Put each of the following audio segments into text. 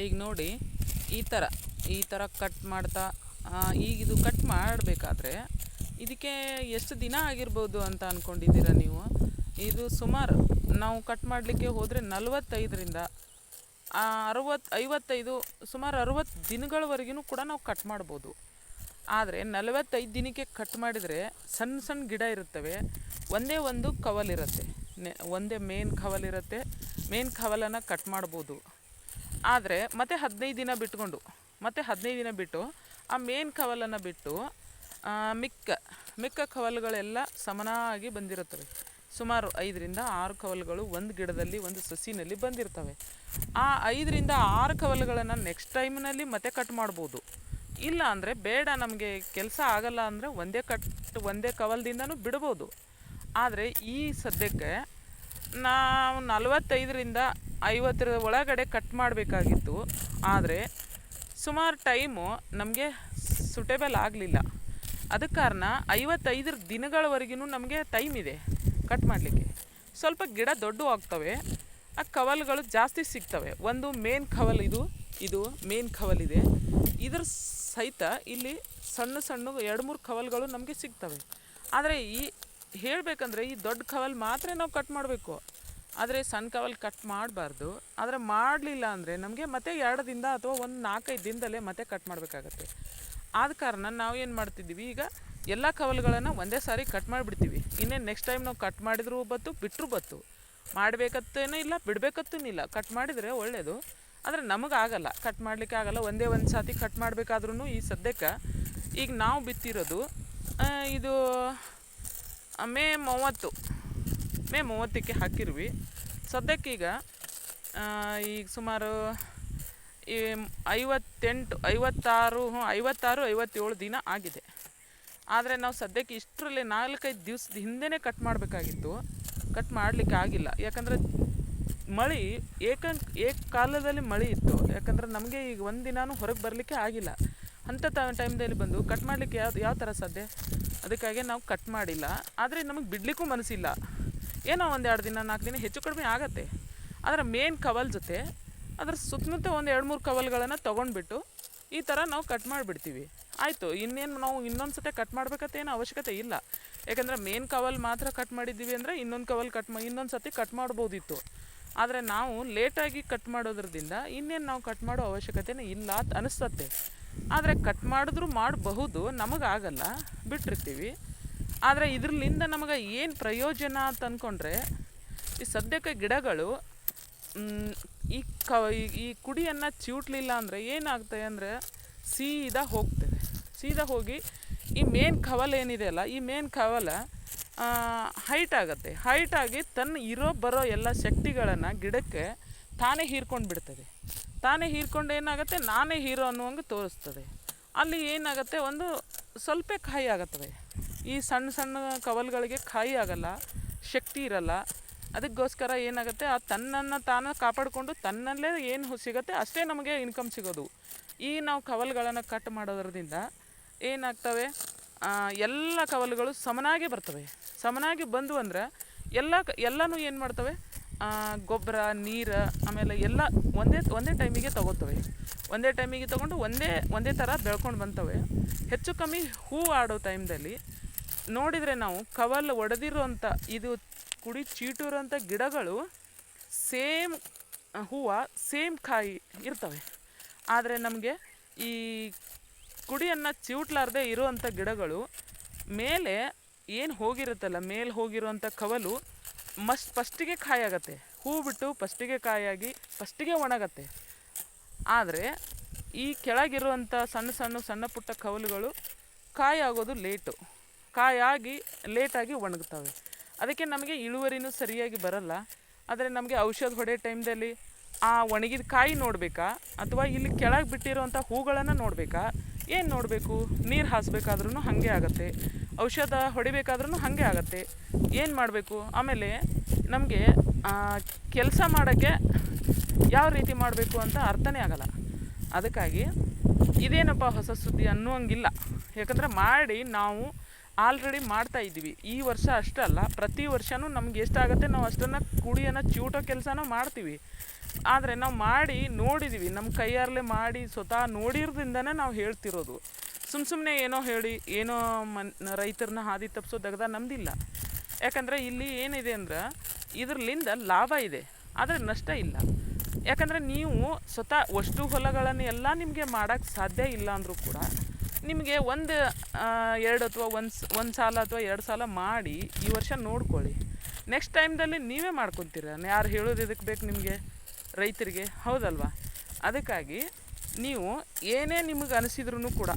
ಈಗ ನೋಡಿ, ಈ ಥರ ಈ ಥರ ಕಟ್ ಮಾಡ್ತಾ ಈಗ ಇದು ಕಟ್ ಮಾಡಬೇಕಾದ್ರೆ ಇದಕ್ಕೆ ಎಷ್ಟು ದಿನ ಆಗಿರ್ಬೋದು ಅಂತ ಅಂದ್ಕೊಂಡಿದ್ದೀರಾ ನೀವು? ಇದು ಸುಮಾರು, ನಾವು ಕಟ್ ಮಾಡಲಿಕ್ಕೆ ಹೋದರೆ ನಲವತ್ತೈದರಿಂದ ಅರವತ್ತು ಐವತ್ತೈದು, ಸುಮಾರು ಅರವತ್ತು ದಿನಗಳವರೆಗೂ ಕೂಡ ನಾವು ಕಟ್ ಮಾಡ್ಬೋದು. ಆದರೆ ನಲವತ್ತೈದು ದಿನಕ್ಕೆ ಕಟ್ ಮಾಡಿದರೆ ಸಣ್ಣ ಸಣ್ಣ ಗಿಡ ಇರುತ್ತವೆ, ಒಂದೇ ಒಂದು ಕವಲಿರುತ್ತೆ. ನೆ, ಒಂದೇ ಮೇನ್ ಕವಲಿರುತ್ತೆ ಮೇನ್ ಕವಲನ್ನು ಕಟ್ ಮಾಡ್ಬೋದು. ಆದರೆ ಮತ್ತೆ ಹದಿನೈದು ದಿನ ಬಿಟ್ಕೊಂಡು, ಮತ್ತೆ ಹದಿನೈದು ದಿನ ಬಿಟ್ಟು ಆ ಮೇನ್ ಕವಲನ್ನು ಬಿಟ್ಟು ಮಿಕ್ಕ ಮಿಕ್ಕ ಕವಲುಗಳೆಲ್ಲ ಸಮನಾಗಿ ಬಂದಿರುತ್ತವೆ. ಸುಮಾರು ಐದರಿಂದ ಆರು ಕವಲುಗಳು ಒಂದು ಗಿಡದಲ್ಲಿ, ಒಂದು ಸಸಿನಲ್ಲಿ ಬಂದಿರ್ತವೆ. ಆ ಐದರಿಂದ ಆರು ಕವಲುಗಳನ್ನು ನೆಕ್ಸ್ಟ್ ಟೈಮ್ನಲ್ಲಿ ಮತ್ತೆ ಕಟ್ ಮಾಡ್ಬೋದು. ಇಲ್ಲ ಅಂದರೆ ಬೇಡ, ನಮಗೆ ಕೆಲಸ ಆಗಲ್ಲ ಅಂದರೆ ಒಂದೇ ಕಟ್ ಒಂದೇ ಕವಲ್ದಿಂದನೂ ಬಿಡ್ಬೋದು. ಆದರೆ ಈ ಸದ್ಯಕ್ಕೆ ನಾವು ನಲವತ್ತೈದರಿಂದ ಐವತ್ತರ ಒಳಗಡೆ ಕಟ್ ಮಾಡಬೇಕಾಗಿತ್ತು. ಆದರೆ ಸುಮಾರು ಟೈಮು ನಮಗೆ ಸುಟೇಬಲ್ ಆಗಲಿಲ್ಲ. ಅದಕ್ಕೆ ಕಾರಣ ಐವತ್ತೈದರ ದಿನಗಳವರೆಗೂ ನಮಗೆ ಟೈಮ್ ಇದೆ ಕಟ್ ಮಾಡಲಿಕ್ಕೆ. ಸ್ವಲ್ಪ ಗಿಡ ದೊಡ್ಡ ಆಗ್ತವೆ. ಆ ಕವಲ್ಗಳು ಜಾಸ್ತಿ ಸಿಗ್ತವೆ. ಒಂದು ಮೇನ್ ಕವಲ್ ಇದು ಇದು ಮೇನ್ ಕವಲ್ ಇದೆ. ಇದ್ರ ಸಹಿತ ಇಲ್ಲಿ ಸಣ್ಣ ಸಣ್ಣ ಎರಡು ಮೂರು ಕವಲ್ಗಳು ನಮಗೆ ಸಿಗ್ತವೆ. ಆದರೆ ಈ ಹೇಳಬೇಕಂದ್ರೆ ಈ ದೊಡ್ಡ ಕವಲ್ ಮಾತ್ರ ನಾವು ಕಟ್ ಮಾಡಬೇಕು. ಆದರೆ ಸಣ್ಣ ಕಟ್ ಮಾಡಬಾರ್ದು. ಆದರೆ ಮಾಡಲಿಲ್ಲ ಅಂದರೆ ನಮಗೆ ಮತ್ತೆ ಎರಡು ದಿನದ ಅಥವಾ ಒಂದು ನಾಲ್ಕೈದು ದಿನದಲ್ಲೇ ಮತ್ತೆ ಕಟ್ ಮಾಡಬೇಕಾಗತ್ತೆ. ಆದ ಕಾರಣ ನಾವು ಏನು ಮಾಡ್ತಿದ್ದೀವಿ, ಈಗ ಎಲ್ಲ ಕವಲ್ಗಳನ್ನು ಒಂದೇ ಸಾರಿ ಕಟ್ ಮಾಡಿಬಿಡ್ತೀವಿ. ಇನ್ನೇನು ನೆಕ್ಸ್ಟ್ ಟೈಮ್ ನಾವು ಕಟ್ ಮಾಡಿದರೂ ಬತ್ತು ಬಿಟ್ಟರು ಬತ್ತು. ಮಾಡಬೇಕತ್ತೇನೂ ಇಲ್ಲ ಬಿಡಬೇಕತ್ತೂ ಇಲ್ಲ. ಕಟ್ ಮಾಡಿದರೆ ಒಳ್ಳೆಯದು ಆದರೆ ನಮಗೆ ಕಟ್ ಮಾಡಲಿಕ್ಕೆ ಆಗಲ್ಲ. ಒಂದೇ ಒಂದು ಸಾತಿ ಕಟ್ ಮಾಡಬೇಕಾದ್ರೂ ಈ ಸದ್ಯಕ್ಕೆ ಈಗ ನಾವು ಬಿತ್ತಿರೋದು ಇದು, ಮೇ ಮೂವತ್ತು. ಮೇ ಮೂವತ್ತಕ್ಕೆ ಹಾಕಿರ್ವಿ. ಸದ್ಯಕ್ಕೀಗ ಈಗ ಸುಮಾರು, ಈ, ಐವತ್ತೆಂಟು, ಐವತ್ತಾರು, ಹ್ಞೂ, ಐವತ್ತಾರು, ಐವತ್ತೇಳು ದಿನ ಆಗಿದೆ. ಆದರೆ ನಾವು ಸದ್ಯಕ್ಕೆ ಇಷ್ಟರಲ್ಲಿ ನಾಲ್ಕೈದು ದಿವಸದ ಹಿಂದೆನೇ ಕಟ್ ಮಾಡಬೇಕಾಗಿತ್ತು. ಕಟ್ ಮಾಡಲಿಕ್ಕೆ ಆಗಿಲ್ಲ. ಯಾಕಂದರೆ ಮಳೆ, ಏಕ ಕಾಲದಲ್ಲಿ ಮಳೆ ಇತ್ತು. ಯಾಕಂದ್ರೆ ನಮಗೆ ಈಗ ಒಂದು ದಿನವೂ ಹೊರಗೆ ಬರಲಿಕ್ಕೆ ಆಗಿಲ್ಲ. ಅಂಥ ಟೈಮ್ದಲ್ಲಿ ಬಂದು ಕಟ್ ಮಾಡಲಿಕ್ಕೆ ಯಾವ ಯಾವ ಥರ ಸಾಧ್ಯ? ಅದಕ್ಕಾಗಿ ನಾವು ಕಟ್ ಮಾಡಿಲ್ಲ. ಆದರೆ ನಮಗೆ ಬಿಡಲಿಕ್ಕೂ ಮನಸ್ಸಿಲ್ಲ. ಏನೋ ಒಂದೆರಡು ದಿನ, ನಾಲ್ಕು ದಿನ ಹೆಚ್ಚು ಕಡಿಮೆ ಆಗತ್ತೆ. ಆದರೆ ಮೇನ್ ಕವಲ್ ಜೊತೆ ಅದರ ಸುತ್ತಮುತ್ತ ಒಂದು ಎರಡು ಮೂರು ಕವಲ್ಗಳನ್ನು ತೊಗೊಂಡ್ಬಿಟ್ಟು ಈ ಥರ ನಾವು ಕಟ್ ಮಾಡಿಬಿಡ್ತೀವಿ. ಆಯಿತು, ಇನ್ನೇನು ನಾವು ಇನ್ನೊಂದು ಸತಿ ಕಟ್ ಮಾಡ್ಬೇಕಂತ ಏನು ಅವಶ್ಯಕತೆ ಇಲ್ಲ. ಯಾಕಂದರೆ ಮೇನ್ ಕವಲ್ ಮಾತ್ರ ಕಟ್ ಮಾಡಿದ್ದೀವಿ ಅಂದರೆ ಇನ್ನೊಂದು ಕವಲ್ ಕಟ್ ಮಾ ಇನ್ನೊಂದು ಸತಿ ಕಟ್ ಮಾಡ್ಬೋದಿತ್ತು. ಆದರೆ ನಾವು ಲೇಟಾಗಿ ಕಟ್ ಮಾಡೋದ್ರಿಂದ ಇನ್ನೇನು ನಾವು ಕಟ್ ಮಾಡೋ ಅವಶ್ಯಕತೆನೇ ಇಲ್ಲ ಅಂತ ಅನಿಸ್ತತ್ತೆ ಆದರೆ ಕಟ್ ಮಾಡಿದ್ರೂ ಮಾಡಬಹುದು ನಮಗಾಗಲ್ಲ ಬಿಟ್ಟಿರ್ತೀವಿ. ಆದರೆ ಇದರಿಂದ ನಮಗೆ ಏನು ಪ್ರಯೋಜನ ಅಂತ ಅಂದ್ಕೊಂಡ್ರೆ ಈ ಸದ್ಯಕ್ಕೆ ಗಿಡಗಳು ಈ ಕ, ಈ- ಕುಡಿಯನ್ನು ಚಿವುಟ್ಲಿಲ್ಲ ಅಂದರೆ ಏನಾಗ್ತದೆ ಅಂದರೆ ಸೀದಾ ಹೋಗ್ತೇವೆ ಸೀದಾ ಹೋಗಿ ಈ ಮೇನ್ ಕವಲ್ ಏನಿದೆ ಅಲ್ಲ, ಈ ಮೇನ್ ಕವಲ ಹೈಟ್ ಆಗುತ್ತೆ. ಹೈಟ್ ಆಗಿ ತನ್ನ ಇರೋ ಬರೋ ಎಲ್ಲ ಶಕ್ತಿಗಳನ್ನು ಗಿಡಕ್ಕೆ ತಾನೇ ಹೀರ್ಕೊಂಡು ಬಿಡ್ತದೆ. ತಾನೇ ಹೀರ್ಕೊಂಡು ಏನಾಗುತ್ತೆ, ನಾನೇ ಹೀರೋ ಅನ್ನುವಂಗೆ ತೋರಿಸ್ತದೆ. ಅಲ್ಲಿ ಏನಾಗುತ್ತೆ, ಒಂದು ಸ್ವಲ್ಪ ಕಾಯಿ ಆಗತ್ತವೆ. ಈ ಸಣ್ಣ ಸಣ್ಣ ಕವಲ್ಗಳಿಗೆ ಕಾಯಿ ಆಗಲ್ಲ, ಶಕ್ತಿ ಇರಲ್ಲ. ಅದಕ್ಕೋಸ್ಕರ ಏನಾಗುತ್ತೆ, ಆ ತನ್ನನ್ನು ತಾನು ಕಾಪಾಡಿಕೊಂಡು ತನ್ನಲ್ಲೇ ಏನು ಸಿಗುತ್ತೆ ಅಷ್ಟೇ ನಮಗೆ ಇನ್ಕಮ್ ಸಿಗೋದು. ಈ ನಾವು ಕವಲ್ಗಳನ್ನು ಕಟ್ ಮಾಡೋದ್ರದಿಂದ ಏನಾಗ್ತವೆ ಎಲ್ಲ ಕವಲುಗಳು ಸಮನಾಗಿ ಬರ್ತವೆ. ಸಮನಾಗಿ ಬಂದು ಅಂದರೆ ಎಲ್ಲ ಎಲ್ಲನೂ ಏನು ಮಾಡ್ತವೆ ಗೊಬ್ಬರ, ನೀರು, ಆಮೇಲೆ ಎಲ್ಲ ಒಂದೇ ಒಂದೇ ಟೈಮಿಗೆ ತಗೋತವೆ. ಒಂದೇ ಟೈಮಿಗೆ ತಗೊಂಡು ಒಂದೇ ಒಂದೇ ಥರ ಬೆಳ್ಕೊಂಡು ಬಂತವೆ. ಹೆಚ್ಚು ಕಮ್ಮಿ ಹೂ ಆಡೋ ಟೈಮ್ದಲ್ಲಿ ನೋಡಿದರೆ ನಾವು ಕವಲ್ ಒಡೆದಿರುವಂಥ ಇದು ಕುಡಿ ಚೀಟಿರುವಂಥ ಗಿಡಗಳು ಸೇಮ್ ಹೂವು ಸೇಮ್ ಕಾಯಿ ಇರ್ತವೆ. ಆದರೆ ನಮಗೆ ಈ ಕುಡಿಯನ್ನು ಚಿವುಟ್ಲಾರ್ದೆ ಇರುವಂಥ ಗಿಡಗಳು ಮೇಲೆ ಏನು ಹೋಗಿರುತ್ತಲ್ಲ, ಮೇಲೆ ಹೋಗಿರುವಂಥ ಕವಲು ಮಸ್ಟ್ ಫಸ್ಟಿಗೆ ಕಾಯಾಗತ್ತೆ. ಹೂ ಬಿಟ್ಟು ಫಸ್ಟಿಗೆ ಕಾಯಾಗಿ ಫಸ್ಟಿಗೆ ಒಣಗತ್ತೆ. ಆದರೆ ಈ ಕೆಳಗಿರುವಂಥ ಸಣ್ಣ ಸಣ್ಣ ಸಣ್ಣ ಪುಟ್ಟ ಕವಲುಗಳು ಕಾಯಾಗೋದು ಲೇಟು. ಕಾಯಾಗಿ, ಲೇಟಾಗಿ ಒಣಗ್ತವೆ. ಅದಕ್ಕೆ ನಮಗೆ ಇಳುವರಿನೂ ಸರಿಯಾಗಿ ಬರಲ್ಲ. ಆದರೆ ನಮಗೆ ಔಷಧ ಹೊಡೆಯೋ ಟೈಮ್ದಲ್ಲಿ ಆ ಒಣಗಿದ ಕಾಯಿ ನೋಡಬೇಕಾ? ಅಥವಾ ಇಲ್ಲಿ ಕೆಳಗೆ ಬಿಟ್ಟಿರೋಂಥ ಹೂಗಳನ್ನು ನೋಡಬೇಕಾ? ಏನು ನೋಡಬೇಕು? ನೀರು ಹಾಸಬೇಕಾದ್ರೂ ಹಾಗೆ ಆಗುತ್ತೆ. ಔಷಧ ಹೊಡಿಬೇಕಾದ್ರೂ ಹಾಗೆ ಆಗುತ್ತೆ. ಏನು ಮಾಡಬೇಕು? ಆಮೇಲೆ ನಮಗೆ ಕೆಲಸ ಮಾಡೋಕ್ಕೆ ಯಾವ ರೀತಿ ಮಾಡಬೇಕು ಅಂತ ಅರ್ಥನೇ ಆಗಲ್ಲ. ಅದಕ್ಕಾಗಿ ಇದೇನಪ್ಪ ಹೊಸ ಸುದ್ದಿ ಅನ್ನುವಂಗಿಲ್ಲ. ಯಾಕಂದರೆ ಮಾಡಿ ನಾವು ಆಲ್ರೆಡಿ ಮಾಡ್ತಾ ಇದ್ದೀವಿ. ಈ ವರ್ಷ ಅಷ್ಟಲ್ಲ ಪ್ರತಿ ವರ್ಷವೂ ನಮ್ಗೆ ಎಷ್ಟಾಗುತ್ತೆ ನಾವು ಅಷ್ಟನ್ನು ಕುಡಿಯನ್ನು ಚೂಟೋ ಕೆಲಸನೂ ಮಾಡ್ತೀವಿ. ಆದರೆ ನಾವು ಮಾಡಿ ನೋಡಿದ್ದೀವಿ ನಮ್ಮ ಕೈಯಾರಲೆ ಮಾಡಿ ಸ್ವತಃ ನೋಡಿರೋದ್ರಿಂದನೇ ನಾವು ಹೇಳ್ತಿರೋದು. ಸುಮ್ಮ ಸುಮ್ಮನೆ ಏನೋ ಹೇಳಿ, ಏನೋ ಮನ್ ರೈತರನ್ನ ಹಾದಿ ತಪ್ಪಿಸೋ ದಗದ ನಮ್ದಿಲ್ಲ. ಯಾಕಂದರೆ ಇಲ್ಲಿ ಏನಿದೆ ಅಂದ್ರೆ ಇದ್ರಲ್ಲಿಂದ ಲಾಭ ಇದೆ, ಆದರೆ ನಷ್ಟ ಇಲ್ಲ. ಯಾಕಂದರೆ ನೀವು ಸ್ವತಃ ಅಷ್ಟು ಹೊಲಗಳನ್ನು ಎಲ್ಲ ನಿಮಗೆ ಮಾಡೋಕ್ಕೆ ಸಾಧ್ಯ ಇಲ್ಲ ಅಂದರೂ ಕೂಡ ನಿಮಗೆ ಒಂದು ಎರಡು ಅಥವಾ ಒಂದು ಒಂದು ಸಾಲ ಅಥವಾ ಎರಡು ಸಾಲ ಮಾಡಿ ಈ ವರ್ಷ ನೋಡ್ಕೊಳ್ಳಿ. ನೆಕ್ಸ್ಟ್ ಟೈಮ್ದಲ್ಲಿ ನೀವೇ ಮಾಡ್ಕೊತೀರ. ಯಾರು ಹೇಳೋದು ಇದಕ್ಕೆ ಬೇಕು ನಿಮಗೆ? ರೈತರಿಗೆ. ಹೌದಲ್ವಾ? ಅದಕ್ಕಾಗಿ ನೀವು ಏನೇ ನಿಮಗೆ ಅನಿಸಿದ್ರೂ ಕೂಡ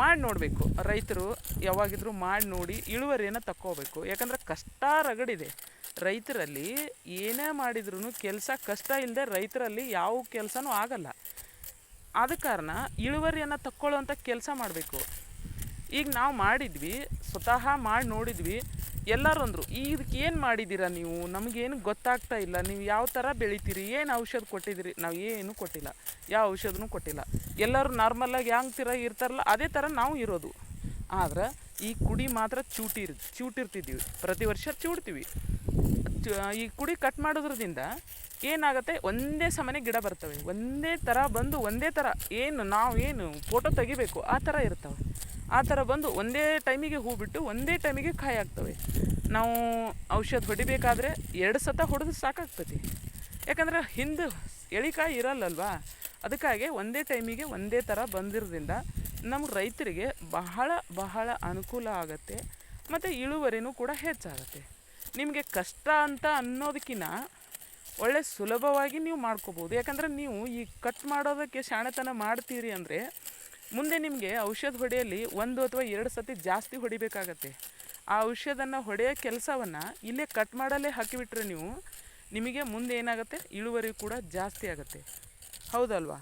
ಮಾಡಿ ನೋಡಬೇಕು. ರೈತರು ಯಾವಾಗಿದ್ರೂ ಮಾಡಿ ನೋಡಿ ಇಳುವರಿಯನ್ನು ತಕ್ಕೋಬೇಕು. ಯಾಕಂದ್ರೆ ಕಷ್ಟ ರಗಡಿದೆ. ರೈತರಲ್ಲಿ ಏನೇ ಮಾಡಿದ್ರೂ ಕೆಲಸ ಕಷ್ಟ ಇಲ್ಲದೆ ರೈತರಲ್ಲಿ ಯಾವ ಕೆಲಸನೂ ಆಗಲ್ಲ. ಆದ ಕಾರಣ ಇಳುವರಿಯನ್ನು ತಕ್ಕೊಳ್ಳೋಂಥ ಕೆಲಸ ಮಾಡಬೇಕು. ಈಗ ನಾವು ಮಾಡಿದ್ವಿ, ಸ್ವತಃ ಮಾಡಿ ನೋಡಿದ್ವಿ ಎಲ್ಲರೂ ಅಂದರು ಇದಕ್ಕೆ ಏನು ಮಾಡಿದ್ದೀರಾ ನೀವು? ನಮಗೇನು ಗೊತ್ತಾಗ್ತಾ ಇಲ್ಲ. ನೀವು ಯಾವ ಥರ ಬೆಳಿತೀರಿ? ಏನು ಔಷಧ ಕೊಟ್ಟಿದ್ದೀರಿ? ನಾವು ಏನು ಕೊಟ್ಟಿಲ್ಲ. ಯಾವ ಔಷಧನೂ ಕೊಟ್ಟಿಲ್ಲ. ಎಲ್ಲರೂ ನಾರ್ಮಲಾಗಿ ಹ್ಯಾಂಗೆ ತಿರ ಇರ್ತಾರಲ್ಲ, ಅದೇ ಥರ ನಾವು ಇರೋದು. ಆದ್ರೆ, ಈ ಕುಡಿ ಮಾತ್ರ ಚೂಟಿ ಚೂಟಿರ್ತಿದ್ದೀವಿ. ಪ್ರತಿ ವರ್ಷ ಚೂಡ್ತೀವಿ. ಈ ಕುಡಿ ಕಟ್ ಮಾಡೋದ್ರದಿಂದ ಏನಾಗುತ್ತೆ? ಒಂದೇ ಸಮನೆ ಗಿಡ ಬರ್ತವೆ. ಒಂದೇ ಥರ ಬಂದು ಒಂದೇ ಥರ ಏನು ನಾವು ಏನು ಫೋಟೋ ತೆಗಿಬೇಕು, ಆ ಥರ ಇರ್ತವೆ. ಆ ಥರ ಬಂದು ಒಂದೇ ಟೈಮಿಗೆ ಹೂ ಬಿಟ್ಟು ಒಂದೇ ಟೈಮಿಗೆ ಕಾಯಿ ಆಗ್ತವೆ ನಾವು ಔಷಧ ಹೊಡಿಬೇಕಾದ್ರೆ ಎರಡು ಸತ ಹೊಡೆದು ಸಾಕಾಗ್ತತಿ ಯಾಕಂದ್ರೆ ಹಿಂದೆ ಎಳಿಕಾಯಿ ಇರಲ್ಲಲ್ವಾ? ಅದಕ್ಕಾಗಿ ಒಂದೇ ಟೈಮಿಗೆ ಒಂದೇ ಥರ ಬಂದಿರೋದ್ರಿಂದ ನಮ್ಮ ರೈತರಿಗೆ ಬಹಳ ಬಹಳ ಅನುಕೂಲ ಆಗುತ್ತೆ. ಮತ್ತು ಇಳುವರಿನೂ ಕೂಡ ಹೆಚ್ಚಾಗುತ್ತೆ. ನಿಮಗೆ ಕಷ್ಟ ಅಂತ ಅನ್ನೋದಕ್ಕಿಂತ ಒಳ್ಳೆ ಸುಲಭವಾಗಿ ನೀವು ಮಾಡ್ಕೋಬೋದು. ಯಾಕಂದರೆ ನೀವು ಈ ಕಟ್ ಮಾಡೋದಕ್ಕೆ ಶಾಣೆತನ ಮಾಡ್ತೀರಿ ಅಂದರೆ ಮುಂದೆ ನಿಮಗೆ ಔಷಧ ಹೊಡೆಯಲ್ಲಿ ಒಂದು ಅಥವಾ ಎರಡು ಸತಿ ಜಾಸ್ತಿ ಹೊಡಿಬೇಕಾಗತ್ತೆ. ಆ ಔಷಧನ ಹೊಡೆಯೋ ಕೆಲಸವನ್ನು ಇಲ್ಲೇ ಕಟ್ ಮಾಡಲ್ಲೇ ಹಾಕಿಬಿಟ್ರೆ ನೀವು ನಿಮಗೆ ಮುಂದೆ ಏನಾಗುತ್ತೆ? ಇಳುವರಿ ಕೂಡ ಜಾಸ್ತಿ ಆಗುತ್ತೆ. ಹೌದಲ್ವಾ?